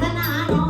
在哪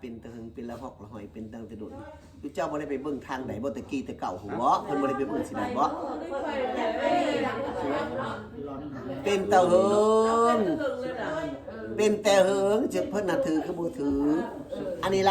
เป็นเตืองเป็นละหอกละหอยเป็นดังแต่โดดคือเจ้าบ่ได้ไปเบิ่งทางไหนบ่ตะกี้ตะเก่าหัวเพิ่นบ่ได้ไปเบิ่งสิได้บ่เป็นตะหึงเป็นแต่หึงจะเพิ่นน่ะถือคือบ่ถืออันนี้เรา